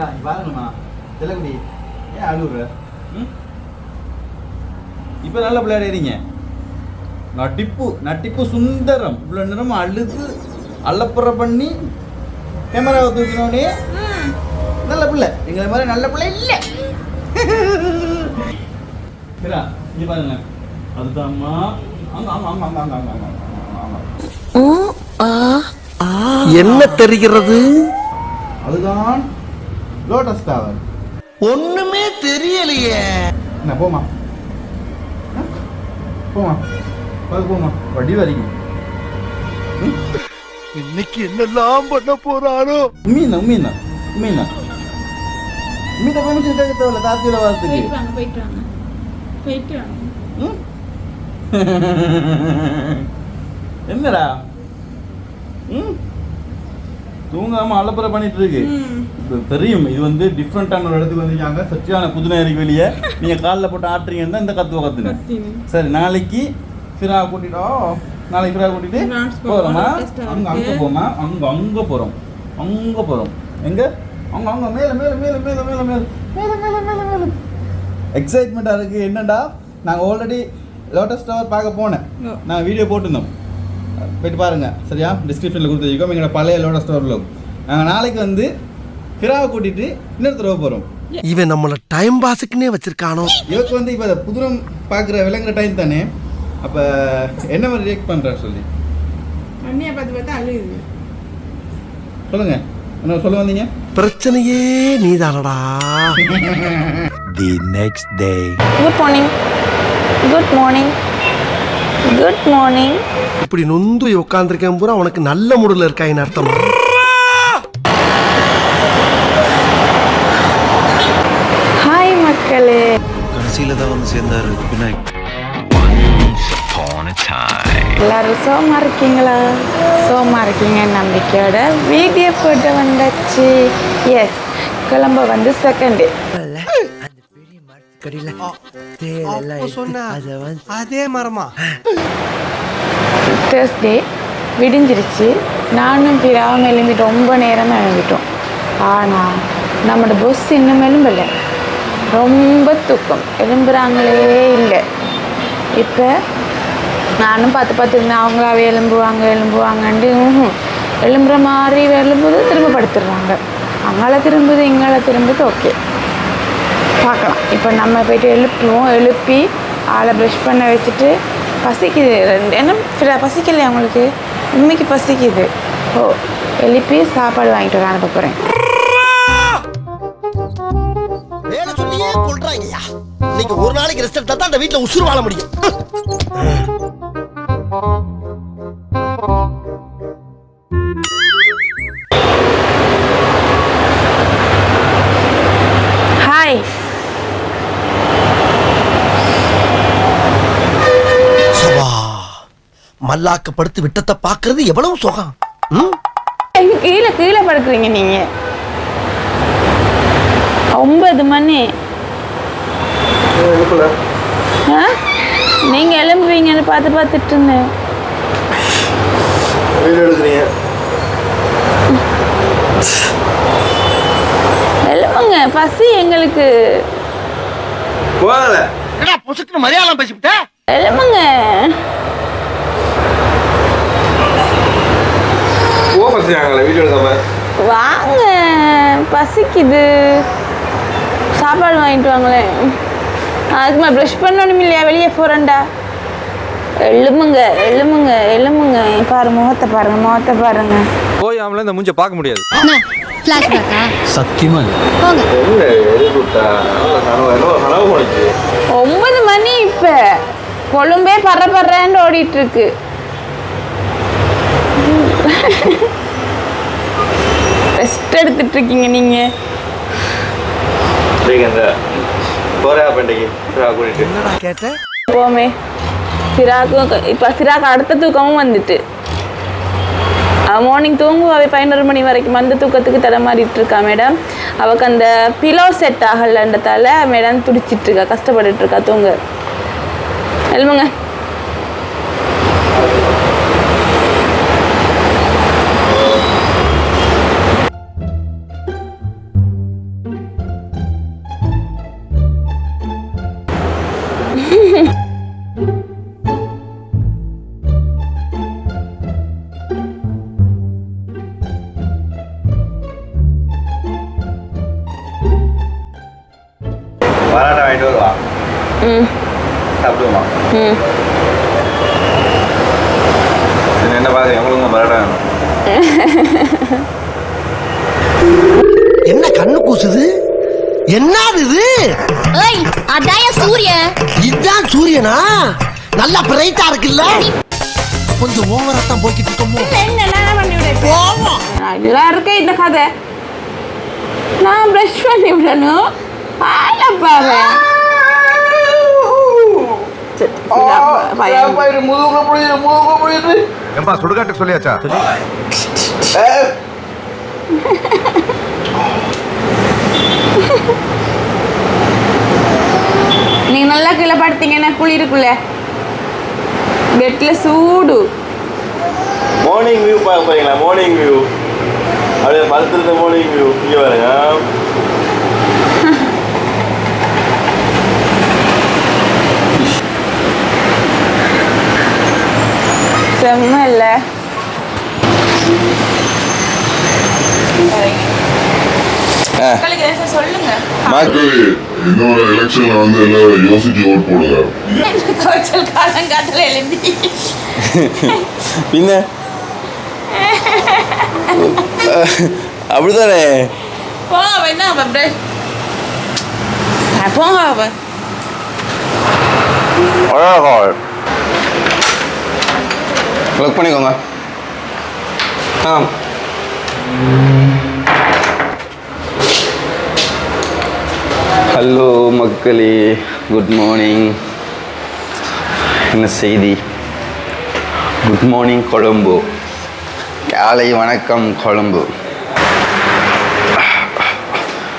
சரா நீ வாங்கணுமா தெலகுடி ஏன் அழுகுற ம் இப்போ நல்ல விளையாடுறீங்க நட்டிப்பு நட்டிப்பு சுந்தரம் இவ்வளோ நேரம் அழுது அள்ளப்புற பண்ணி கேமராவை தூக்கினோடனே நல்ல பிள்ளை எங்களை மாதிரி நல்ல பிள்ளை இல்லை பாருங்க அதுதான்மா ஆமாம் ஆமாம் ஆமாம் ஆமாம் ஆமாம் என்ன தெரிகிறது அதுதான் லோட்டஸ் டவர் ஒண்ணுமே தெரியலையே. என்ன போமா? போமா அது போமா வடி வரைக்கும் இன்னைக்கு என்னெல்லாம் பண்ண போறாரோ உண்மையா உண்மையா உண்மையா உண்மையா பெர்மிஷன் கேட்க தேவையில்ல தாத்தியோட வரதுக்கு போயிட்டு வாங்க போயிட்டு வாங்க? என்னடா? ம்? தூங்காம அலப்பறை பண்ணிட்டு இருக்கு தெரியும் இது வந்து டிஃப்ரெண்டான ஒரு இடத்துக்கு வந்திருக்காங்க. சச்சியான புதுநேரிக்கு வெளியே. நீங்க காலில் போட்டு ஆட்டுறீங்கன்னு தான் இந்த கத்துவ கத்துங்க கத்தினு. சரி நாளைக்கு ஃபிரா கூட்டிட்டோ? நாளைக்கு ஃபிரா கூட்டிட்டு போறோம், அங்க அங்க. போமா? அங்க அங்க போறோம். அங்க போறோம். எங்க? அங்க அங்க. மேல மேல மேல மேல மேல மேல. மேல மேல மேல மேல. எக்ஸைட்மெண்ட்டாக இருக்கு. என்னடா? நாங்கள் ஆல்ரெடி லோட்டஸ் டவர் பார்க்க போனேன். நான் வீடியோ போட்டிருந்தோம். போயிட்டு பாருங்க. சரியா? டிஸ்கிரிப்ஷனில் கொடுத்து வச்சுக்கோம் எங்களோட பழைய லோட்டஸ் டவர் vlog. நாங்கள் நாளைக்கு வந்து ஃபிராவை கூட்டிட்டு இன்னொரு தடவை போகிறோம் இவன் நம்மள டைம் பாஸுக்குன்னே வச்சிருக்கானோ? இவருக்கு வந்து இப்போ புதுரம் பார்க்குற விளங்குற டைம் தானே. அப்போ என்ன மாதிரி ரியாக்ட் பண்ணுறாரு சொல்லி? அண்ணியை பார்த்து பார்த்தா அழுகுது. சொல்லுங்க. என்ன சொல்ல வந்தீங்க? பிரச்சனையே நீதானடா. The next day. Good morning good morning good morning இப்படி நொந்து உட்காந்துருக்கேன் பூரா உனக்கு நல்ல முடியல இருக்காயின்னு அர்த்தமா. ஹாய் மக்களே. கடைசியில தான் வந்து சேர்ந்தாரு விநாயக். எல்லாரும் சோமா இருக்கீங்களா? சோமா இருக்கீங்க நம்பிக்கையோட வீடியோ போட்டு வந்தாச்சு. எஸ் கிளம்ப வந்து செகண்ட் அதே மரமா? தேர்ஸ்டே விடிஞ்சிருச்சு. நானும் பிராவும் எழும்பி ரொம்ப நேரமாக எழும்பிட்டோம். ஆனால் நம்மளோட பஸ் இன்னும் எழும்பலை. ரொம்ப தூக்கம். எழும்புறாங்களே இல்லை. இப்போ நானும் பார்த்து பார்த்து இருந்தேன். அவங்களாவே எழும்புவாங்க எழும்புவாங்கன்ட்டு ம்ஹும். எழும்புற மாதிரி எழும்புது திரும்ப படுத்துடுறாங்க. அங்கால திரும்புது இங்கால திரும்புது ஓகே பார்க்கலாம். இப்போ நம்ம போய்ட்டு எழுப்புவோம். எழுப்பி ஆளை ப்ரஷ் பண்ண வச்சுட்டு பசிக்குது. ரெண்டு என்ன பசிக்கலையா உங்களுக்கு? உண்மைக்கு பசிக்குது. ஓ எழுப்பி சாப்பாடு வாங்கிட்டு வர அனுப்ப போகிறேன் இன்னைக்கு ஒரு நாளைக்கு ரெஸ்ட் எடுத்தா தான் அந்த வீட்டில் உசுறு வாழ முடியும். மல்லாக்க படுத்து விட்டத்தை பாக்குறது எவ்வளவு சுகம்? கீழே கீழே படுக்குறீங்க நீங்கள் ஒன்பது மணி. ஆ? நீங்கள் எழும்புவீங்கன்னு பார்த்து பார்த்துட்டு இருந்தேன். எழுப்புங்க பசி எங்களுக்கு. என்னடா பொசுக்குன்னு மலையாளம் பேசிவிட்ட? எழுப்புங்க வாங்க. பசிக்குது. சாப்பாடு வாங்கிட்டு வாங்களேன். அதுக்கு நான் ப்ரஷ் பண்ணணும் இல்லையா? வெளியே போகிறேன்டா எழுமுங்க எழுமுங்க எழுமுங்க பாரு முகத்தை பாருங்க முகத்தை பாருங்க. ஓயாமல இந்த மூஞ்ச பார்க்க முடியாது. சத்தியமா ஒன்பது மணி இப்போ. கொழும்பே பற பறன்னு ஓடிட்டு இருக்கு. ரெஸ்ட் எடுத்துட்டு இருக்கீங்க நீங்க என்னடா கேட்ட? போமே. சிராக்கும் இப்போ சிராக்கு அடுத்த தூக்கமும் வந்துட்டு. மார்னிங் தூங்குவாவே பதினோரு மணி வரைக்கும் அந்த தூக்கத்துக்கு தடமாறிட்டு இருக்கா மேடம் அவக்கு அந்த பிலோ செட் ஆகலன்றதால மேடம் துடிச்சிட்டு இருக்கா கஷ்டப்பட்டுட்டு இருக்கா தூங்க. எழுமுங்க என்ன பார்க்குறீங்க உங்களுக்கு பரோட்டா வேணும் என்ன கண்ணு கூசுது என்னது இது ஏய் அதாய சூரியன் இதுதான் சூரியனா நல்லா பிரைட்டா இருக்குல்ல கொஞ்சம் ஓவரா தான் போய்கிட்டு இருக்கோமோ என்ன என்ன பண்ணி விட நல்லா இருக்கு இந்த கதை நான் ப்ரஷ் பண்ணி விடணும் பாரு ஏம்பா சுடுகாட்டுக்கு சொல்லியாச்சா? நீங்க நல்லா கீழே படுத்தீங்கன்னா குளிருக்குள்ள? பெட்ல சூடு. மார்னிங் வியூ பார்க்க போறீங்களா? மார்னிங் வியூ அப்படியே படுத்துருந்த மார்னிங் வியூ இங்கே பாருங்க. செம்ம இல்ல சொல்லுங்க மாக்கு இன்னொரு எலெக்ஷன்ல வந்து எல்லாரும் யோசிச்சு ஓட் போடுங்க கோச்சல் காலங்காட்டில் எழுதி பின்ன அப்படிதானே போங்க என்ன போங்க அவ க்ளக் பண்ணிக்கோங்க. ஆ. ஹலோ மக்களே குட் மார்னிங் என்ன செய்தி? குட் மார்னிங் கொழம்பு. காலை வணக்கம் கொழம்பு.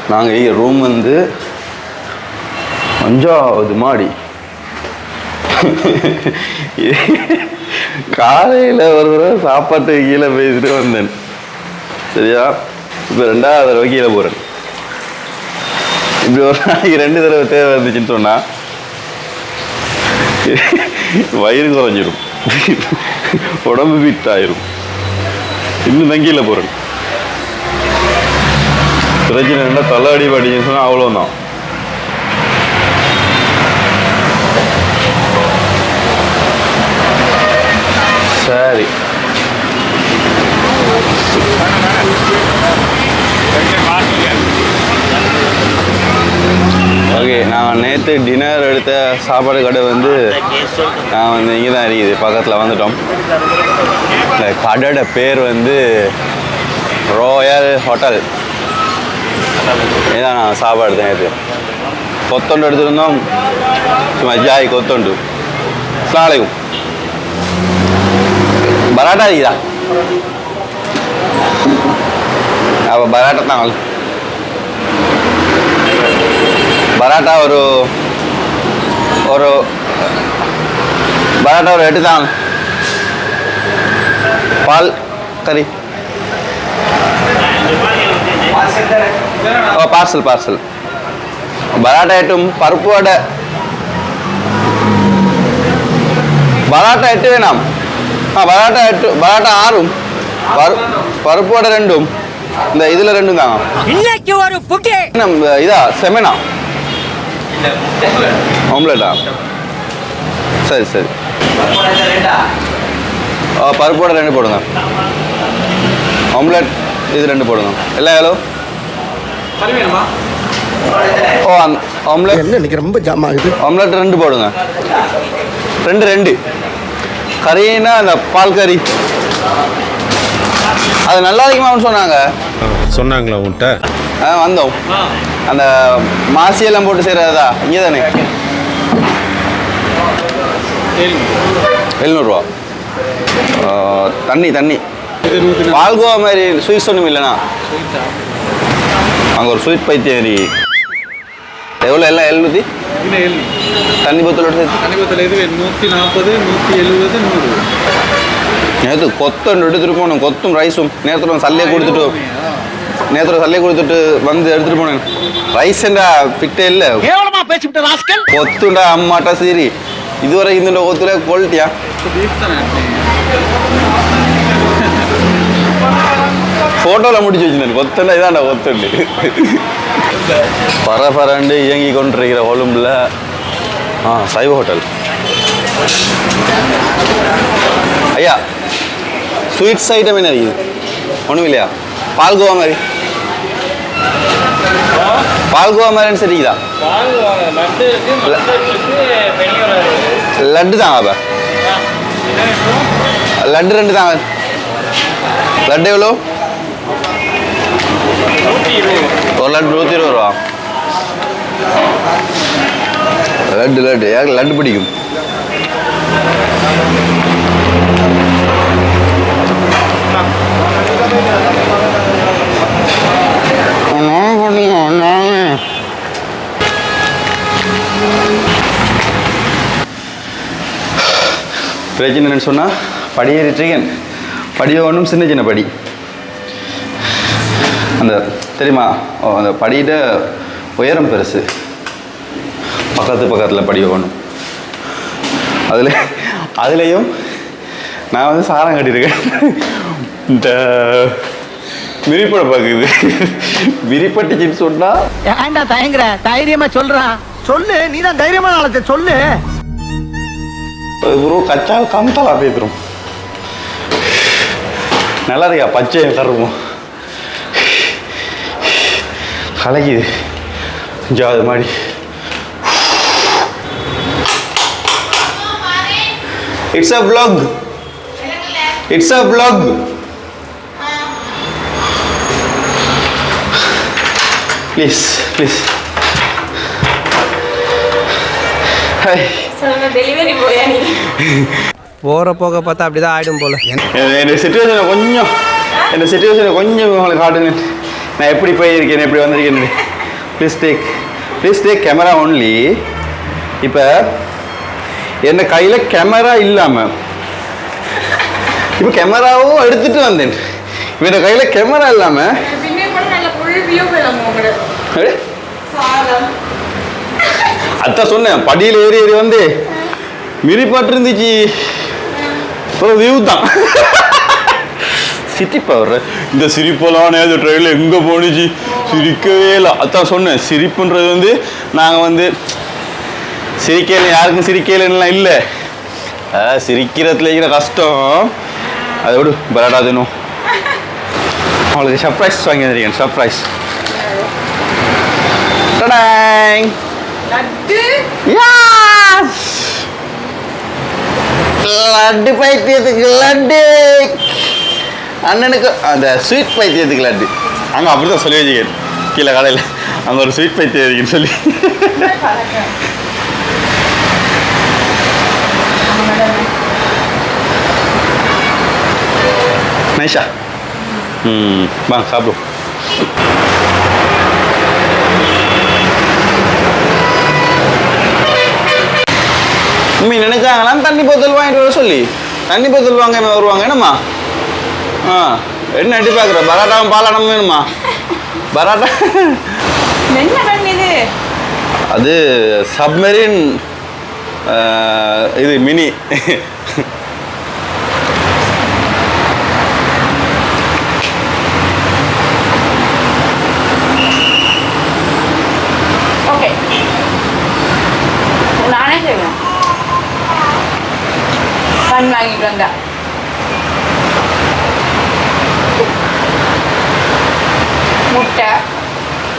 நாங்கள் ரூம் வந்து அஞ்சாவது மாடி. காலையில் ஒரு தடவை சாப்பாட்டுக்கு கீழே பேசிட்டு வந்தேன். சரியா? இப்போ ரெண்டாவது தடவை கீழே போகிறேன் இப்படி ஒரு நாளைக்கு ரெண்டு தடவை தேவை இருந்துச்சுன்னு சொன்னால் வயிறு குறைஞ்சிரும். உடம்பு ஃபிட் ஆயிரும். இன்னும் தான் கீழே போகிறேன் பிரச்சனை என்ன தள்ளாடி பாடிச்சுன்னு சொன்னால் அவ்வளோதான் சரி. ஓகே நான் நேற்று டின்னர் எடுத்த சாப்பாடு கடை வந்து நான் வந்து இங்கே தான் இருக்குது பக்கத்தில் வந்துட்டோம். இந்த கடையோட பேர் வந்து ரோயல் ஹோட்டல் இதான் நான் சாப்பாடு எடுத்தேன் நேற்று கொத்தொண்டு எடுத்துருந்தோம் சும்மா ஜாய் கொத்தொண்டு. அஸ்ஸலாமு பராட்டா இருக்குதா அப்போ பராட்டா தான் பராட்டா ஒரு ஒரு பராட்டா ஒரு எட்டு தான் பால் கறி ஓ பார்சல் பார்சல் பராட்டா எட்டும் பருப்பு வடை பராட்டா எட்டு வேணாம் ஆ பராட்டா எட்டு பராட்டா ஆறும் பரு பருப்பு வடை ரெண்டும் இந்த இதில் ரெண்டும் தாங்க இன்னைக்கு ஒரு புட்டி நம்ம இதா செமனா ஆம்லெட்டா சரி சரி ஆ பருப்பு வடை ரெண்டு போடுங்க ஆம்லெட் இது ரெண்டு போடுங்க எல்லாம் எவ்வளோ ஓ அந்த ஆம்லெட் என்ன இன்னைக்கு ரொம்ப ஜாம் ஆகுது ஆம்லெட் ரெண்டு போடுங்க ரெண்டு ரெண்டு கறின்னா அந்த பால் கறி. அது நல்லா இருக்குமான்னு சொன்னாங்க. சொன்னாங்களா உன்கிட்ட ஆ வந்தோம். அந்த மாசியெல்லாம் போட்டு செய்கிறதா இங்கே தானே எழுநூறுவா தண்ணி தண்ணி. பால்கோவா மாதிரி ஸ்வீட்ஸ் ஒன்றும் இல்லைண்ணா அங்கே ஒரு ஸ்வீட் பைத்தியம் எவ்வளோ எல்லாம் எழுநூற்றி தண்ணி போத்தலோட சேர்த்து நூற்றி நாற்பது நூற்றி எழுபது நூறு. நேற்று கொத்தம் எடுத்துட்டு போனோம் கொத்தும் ரைஸும் நேரத்தில் சல்லையை கொடுத்துட்டு நேரத்தில் சல்லையை கொடுத்துட்டு வந்து எடுத்துட்டு போனேன். ரைஸ் என்ன ஃபிட்டே இல்லை. கேவலமா பேசிவிட்ட ராஸ்கல்? கொத்துண்டா அம்மாட்டா சரி இதுவரை இந்த கொத்துல குவாலிட்டியா ஃபோட்டோவில் முடிச்சு வச்சுருந்தேன். கொத்தண்டா இதாண்டா கொத்தண்டு. பரபரண்டு இயங்கி கொண்டிருக்கிற கொழும்புல ஆ சைவ ஹோட்டல் ஐயா ஸ்வீட்ஸ் ஐட்டம் என்ன இருக்குது? ஒன்றும் இல்லையா? பால்கோவா மாதிரி. பால்கோவா மாதிரின்னு சரிக்குதா லட்டு தாங்க அப்போ. லட்டு ரெண்டு தாங்க லட்டு எவ்வளோ லட்டு நூற்றி இருபது ரூபா லட்டு லட்டு. எனக்கு லட்டு பிடிக்கும்? நான் பிரச்சனை என்னன்னு சொன்னால் படியேறிட்டிருக்கேன் ஒன்றும் சின்ன சின்ன படி. அந்த தெரியுமா? ஓ, அந்த படியிட்ட உயரம் பெருசு. பக்கத்து பக்கத்தில் படி ஒன்றும் அதில் அதுலேயும் நான் வந்து சாரம் கட்டியிருக்கேன். இந்த விரிப்படை பார்க்குது விரிப்பட்டுச்சின்னு சொன்னால் ஏன்டா தயங்குற? தைரியமா சொல்றான் சொல்லு நீ தான் தைரியமான ஆளத்தை சொல்லு ப்ரோ கச்சா கம்தலா பேத்துரும் நல்லா இருக்கியா? பச்சை கருவும். கலக்குது ஜாது மாதிரி. It's a vlog. It's a vlog. Please please hi சொல்லுங்க டெலிவரி போயா நீ. போகிற போக பார்த்தா அப்படி தான் ஆகிடும் போல. என் சுச்சுவேஷனை கொஞ்சம் என் சுச்சுவேஷனை கொஞ்சம் உங்களுக்கு காட்டுங்க. நான் எப்படி போயிருக்கேன் எப்படி வந்திருக்கேன்னு. Please take please take camera only இப்போ என் கையில் கேமரா இல்லாமல் இப்போ கேமராவும் எடுத்துட்டு வந்தேன். என் கையில் கேமரா இல்லாமல் அதான் சொன்னேன் படியில் ஏறி ஏறி வந்து மிரிப்பாட்டு இருந்துச்சு ஒரு வியூ தான். சிரிப்பா வர்ற இந்த சிரிப்பெல்லாம் நேற்று ட்ரெயினில் எங்கே போணுச்சு? சிரிக்கவே இல்லை. அதான் சொன்னேன் சிரிப்புன்றது வந்து நாங்கள் வந்து சிரிக்கல யாருக்கும் சிரிக்கலன்னுலாம் இல்லை. சிரிக்கிறதுல இருக்கிற கஷ்டம். அதை விடு பராடா தினம் அவளுக்கு சர்ப்ரைஸ் வாங்கி வந்திருக்கேன் சர்ப்ரைஸ் டடாங் லட்டு பைத்தியத்துக்கு லட்டு! அண்ணனுக்கு அந்த ஸ்வீட் பைத்தியத்துக்கு லட்டு அங்கே அப்படி தான் சொல்லி வச்சுக்கேன். கீழே கடையில் அங்கே ஒரு ஸ்வீட் பைத்தியம் இருக்குன்னு சொல்லி. நைஷா ம் வாங்க சாப்பிடுவோம் உண்மை நினைச்சாங்களாம் தண்ணி போத்தல் வாங்கிட்டு வர சொல்லி. தண்ணி போத்தல் வாங்க வருவாங்க என்னம்மா? ஆ என்ன அடி பார்க்குற? பராட்டாவும் பாலாடம் வேணுமா? பராட்டா? அது சப்மெரின் இது மினி. ஓகே. நானே செய்வேன். வாங்கிட்டு வந்தா. முட்டை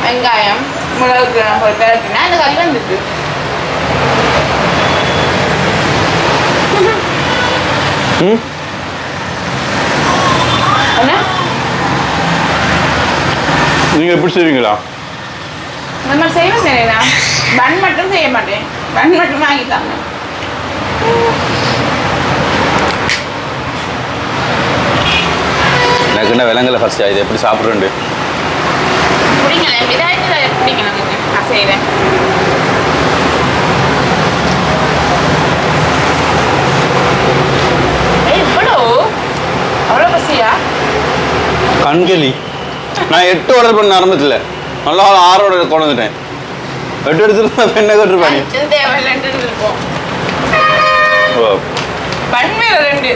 வெங்காயம் மிளகு கிழங்கு கிளப்பினா அது கல் வந்துட்டு என்ன? நீங்கள் எப்படி செய்வீங்களா? இந்த மாதிரி செய்வேன் தெரியுதா பன் மட்டும் செய்ய மாட்டேன். பன் மட்டும் வாங்கி தாங்க எனக்கு என்ன விலங்குல ஃபர்ஸ்ட் இது எப்படி சாப்பிட்றேன்ட்டு பிடிங்களேன் விதாயத்தில் பிடிக்கணும் நான் செய்கிறேன் கண்களி. நான் எட்டு ஆர்டர் பண்ண ஆரம்பத்தில் நல்லா ஆறு ஆர்டர் கொண்டு வந்துட்டேன். எட்டு எடுத்துட்டு என்ன கட்டுருப்பாங்க தேவையில்லைன்ட்டு இருப்போம் பன்மையில ரெண்டு.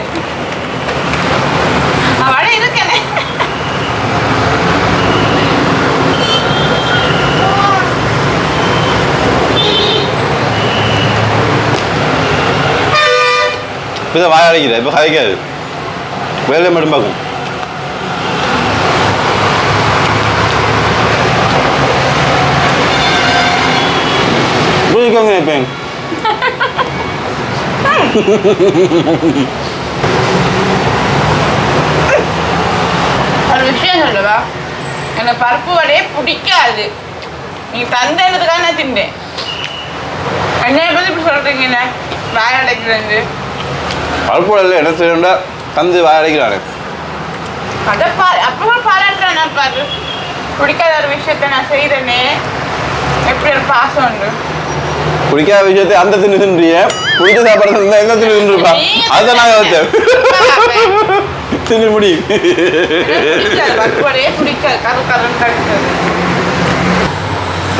இப்போ வாய அடைக்குது இப்போ கதைக்காது. வேலையை மட்டும் பார்க்கும். புரிஞ்சுக்கோங்க இப்போ. ஒரு விஷயம் சொல்லவா? எனக்கு பருப்பு வடையே பிடிக்காது. நீ தந்ததுக்காக நான் தின்னேன் என்னைய இப்படி சொல்றீங்க வாய் பருப்பு இல்லை என்ன செய்யணும்டா தந்து வாய அடைக்கிறானே அதை பா அப்போ பாராட்டுறேன் நான் பாரு. பிடிக்காத ஒரு விஷயத்த நான் செய்கிறேனே எப்படி ஒரு பாசம் உண்டு? பிடிக்காத விஷயத்தை அந்த தின்னு தின்றிய? பிடிச்ச சாப்பாடு இருந்தா என்ன தின்னு தின்றுப்பா? அதை நான் யோசிச்சேன். தின்னு முடி.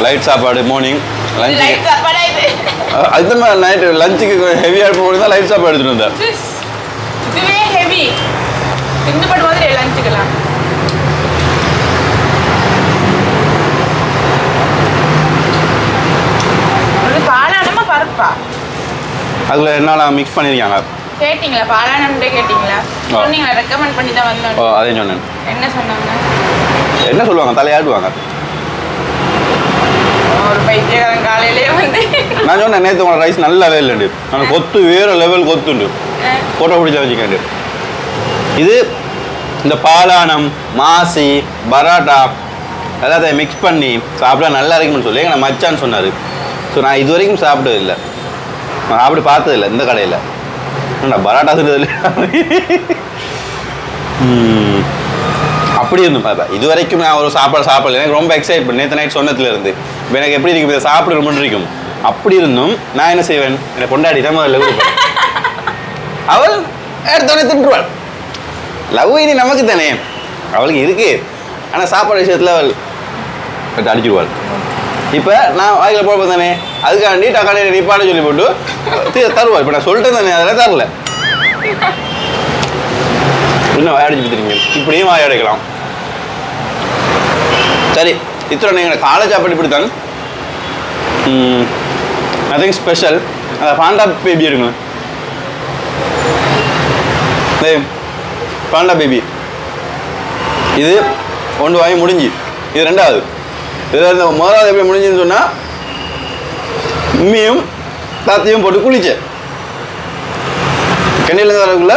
லைட் சாப்பாடு மார்னிங் லைட் சாப்பாடா அது மாதிரி நைட்டு லஞ்சுக்கு ஹெவியாக போய் தான் லைட் சாப்பாடு எடுத்துட்டு வந்தேன். இதுவே ஹெவி இந்த பட்டு மாதிரி லஞ்சுக்கலாம் அதில் என்னெல்லாம் மிக்ஸ் பண்ணியிருக்காங்க கேட்டிங்களா? பாலானம்ட்டே கேட்டிங்களா. சொன்னீங்களா? ரெக்கமெண்ட் பண்ணி தான் ஓ வந்தோம் அதையும் சொன்னேன். என்ன சொன்னாங்க? என்ன சொல்லுவாங்க? தலையாடுவாங்க ஒரு பைத்தியக்காரன் காலையிலே வந்து. நான் சொன்னேன் நேற்று உங்களோட ரைஸ் நல்லாவே இல்லைண்டு ஆனால் கொத்து வேறு லெவல் கொத்துண்டு. ஃபோட்டோ பிடிச்ச வச்சுக்கண்டு இது இந்த பாலானம் மாசி பராட்டா எல்லாத்தையும் மிக்ஸ் பண்ணி சாப்பிட்டா நல்லா இருக்கும்னு சொல்லி எங்கள் மச்சான்னு சொன்னார். ஸோ நான் இது வரைக்கும் சாப்பிட்டது இல்லை. நான் சாப்பிட்டு பார்த்தது இல்லை இந்த கடையில். நான் பராட்டா சொன்னதில்லை ம். அப்படி இருந்தும் பாப்பா. இது வரைக்கும் நான் ஒரு சாப்பாடு சாப்பிடல. எனக்கு ரொம்ப எக்ஸைட் பண்ணி. நேற்று நைட் சொன்னதுல இருந்து இப்போ எனக்கு எப்படி இருக்கு இதை சாப்பிட ரொம்ப பிடிக்கும். அப்படி இருந்தும் நான் என்ன செய்வேன்? என்னை கொண்டாடி தான் முதல்ல கொடுப்பேன் அவள் எடுத்தோடனே தின்றுவாள். லவ் இனி நமக்கு தானே? அவளுக்கு இருக்கு. ஆனால் சாப்பாடு விஷயத்தில் அவள் அடிச்சிடுவாள் இப்போ நான் வாய்க்கில் போட தானே அதுக்காண்டி டக்கானே நிப்பாட சொல்லி போட்டு தருவாள். இப்போ நான் சொல்லிட்டேன் தானே அதெல்லாம் தரல. இன்னும் வாயடிச்சு கொடுத்துருங்க இப்படியும் வாயடைக்கலாம் சரி இத்தனை நீங்கள் காலேஜ் சாப்பாடு இப்படி தான் ஸ்பெஷல் அந்த பாண்டா பேபி இருக்குங்க பாண்டா பேபி இது ஒன்று வாங்கி முடிஞ்சு. இது ரெண்டாவது. இதில் இருந்த முதலாவது எப்படி முடிஞ்சுன்னு சொன்னால் உம்மியும் தாத்தையும் போட்டு குளிச்சேன் கண்ணிலேருந்து வரக்குள்ள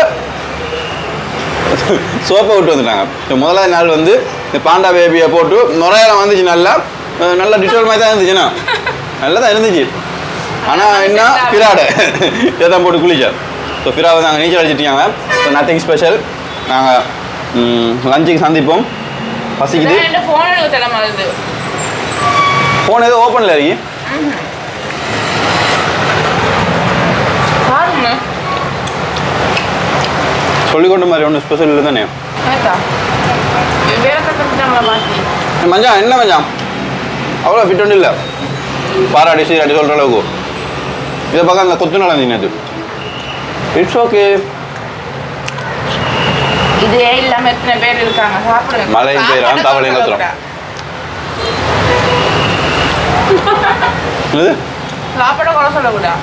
சோப்பை விட்டு வந்துட்டாங்க. இப்போ முதலாவது நாள் வந்து இந்த பாண்டா பேபியை போட்டு நுரையெல்லாம் வந்துச்சு நல்லா. நல்லா டிட்டோல் மாதிரி தான் இருந்துச்சுண்ணா நல்லா தான் இருந்துச்சு. ஆனால் என்ன? பிராடை. இதை தான் போட்டு குளிச்சேன் ஸோ பிராவை நாங்கள் நீச்சல் அடிச்சிட்டாங்க ஸோ நத்திங் ஸ்பெஷல் நாங்கள் லஞ்சுக்கு சந்திப்போம். பசிக்குது. ஃபோன் எதுவும் ஓப்பனில் இருக்கு. சொல்லிக்கொண்ட மாதிரி ஒன்றும் ஸ்பெஷல் இல்லை தானே மச்சான் என்ன மச்சான்? அவ்வளோ ஃபிட் ஒன்றும் இல்லை. பாராடி சீராடி சொல்கிற அளவுக்கு. இதை பக்கம் அந்த கொத்து நடந்தீங்க அது இட்ஸ் ஓகே இதே இல்லாம எத்தனை பேர் இருக்காங்க? சாப்பிடுங்க. பெய்யறான், சாப்பாடு தவளையும். என்னது? சாப்பாட குறை சொல்லக்கூடாது.